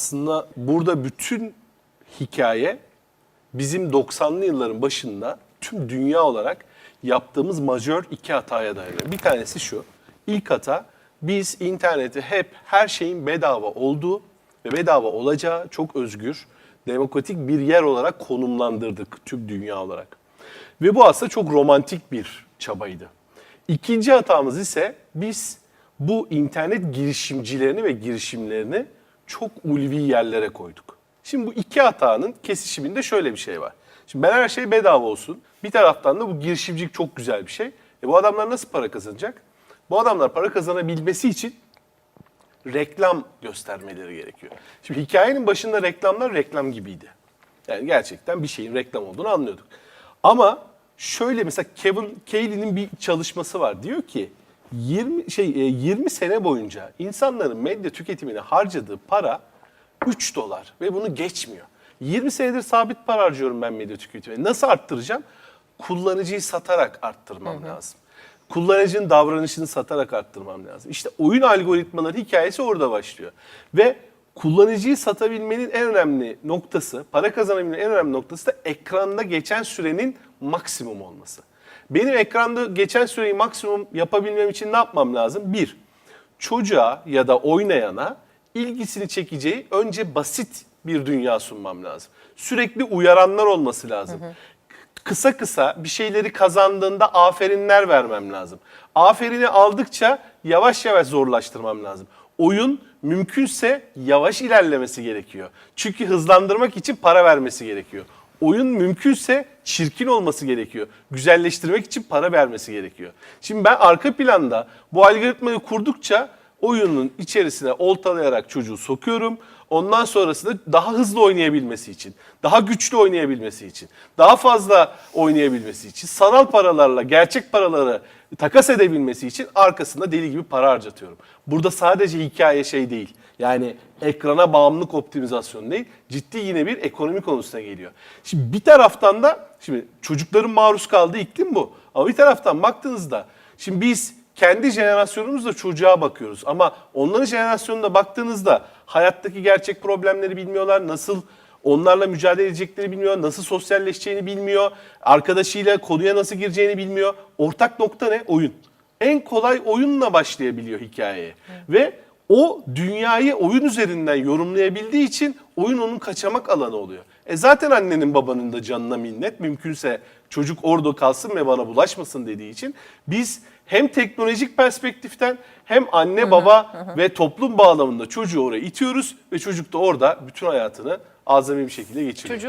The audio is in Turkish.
Aslında burada bütün hikaye bizim 90'lı yılların başında tüm dünya olarak yaptığımız majör iki hataya dayanıyor. Bir tanesi şu. İlk hata biz interneti hep her şeyin bedava olduğu ve bedava olacağı çok özgür, demokratik bir yer olarak konumlandırdık tüm dünya olarak. Ve bu aslında çok romantik bir çabaydı. İkinci hatamız ise biz bu internet girişimcilerini ve girişimlerini çok ulvi yerlere koyduk. Şimdi bu iki hatanın kesişiminde şöyle bir şey var. Şimdi ben her şey bedava olsun. Bir taraftan da bu girişimcilik çok güzel bir şey. E bu adamlar nasıl para kazanacak? Bu adamlar para kazanabilmesi için reklam göstermeleri gerekiyor. Şimdi hikayenin başında reklamlar reklam gibiydi. Yani gerçekten bir şeyin reklam olduğunu anlıyorduk. Ama şöyle mesela Kevin Cayley'nin bir çalışması var. Diyor ki 20 şey e, 20 sene boyunca insanların medya tüketimine harcadığı para 3 dolar ve bunu geçmiyor. 20 senedir sabit para harcıyorum ben medya tüketimine. Nasıl arttıracağım? Kullanıcıyı satarak arttırmam lazım. Kullanıcının davranışını satarak arttırmam lazım. İşte oyun algoritmaları hikayesi orada başlıyor. Ve kullanıcıyı satabilmenin en önemli noktası, para kazanabilmenin en önemli noktası da ekranda geçen sürenin maksimum olması. Benim ekranda geçen süreyi maksimum yapabilmem için ne yapmam lazım? Bir, çocuğa ya da oynayana ilgisini çekeceği önce basit bir dünya sunmam lazım. Sürekli uyaranlar olması lazım. Kısa kısa bir şeyleri kazandığında aferinler vermem lazım. Aferini aldıkça yavaş yavaş zorlaştırmam lazım. Oyun mümkünse yavaş ilerlemesi gerekiyor. Çünkü hızlandırmak için para vermesi gerekiyor. Oyun mümkünse çirkin olması gerekiyor. Güzelleştirmek için para vermesi gerekiyor. Şimdi ben arka planda bu algoritmayı kurdukça oyunun içerisine oltalayarak çocuğu sokuyorum. Ondan sonrasında daha hızlı oynayabilmesi için, daha güçlü oynayabilmesi için, daha fazla oynayabilmesi için, sanal paralarla gerçek paraları takas edebilmesi için arkasında deli gibi para harcatıyorum. Burada sadece hikaye şey değil. Yani ekrana bağımlılık optimizasyonu değil, ciddi yine bir ekonomi konusuna geliyor. Şimdi bir taraftan da şimdi çocukların maruz kaldığı iklim bu. Ama bir taraftan baktığınızda şimdi biz kendi jenerasyonumuzla çocuğa bakıyoruz. Ama onların jenerasyonuna baktığınızda hayattaki gerçek problemleri bilmiyorlar. Nasıl onlarla mücadele edeceklerini bilmiyor. Nasıl sosyalleşeceğini bilmiyor. Arkadaşıyla konuya nasıl gireceğini bilmiyor. Ortak nokta ne? Oyun. En kolay oyunla başlayabiliyor hikayeye. Ve o dünyayı oyun üzerinden yorumlayabildiği için oyun onun kaçamak alanı oluyor. E zaten annenin babanın da canına minnet. Mümkünse çocuk orada kalsın ve bana bulaşmasın dediği için biz hem teknolojik perspektiften hem anne baba ve toplum bağlamında çocuğu oraya itiyoruz ve çocuk da orada bütün hayatını azami bir şekilde geçiriyor. Çocuğu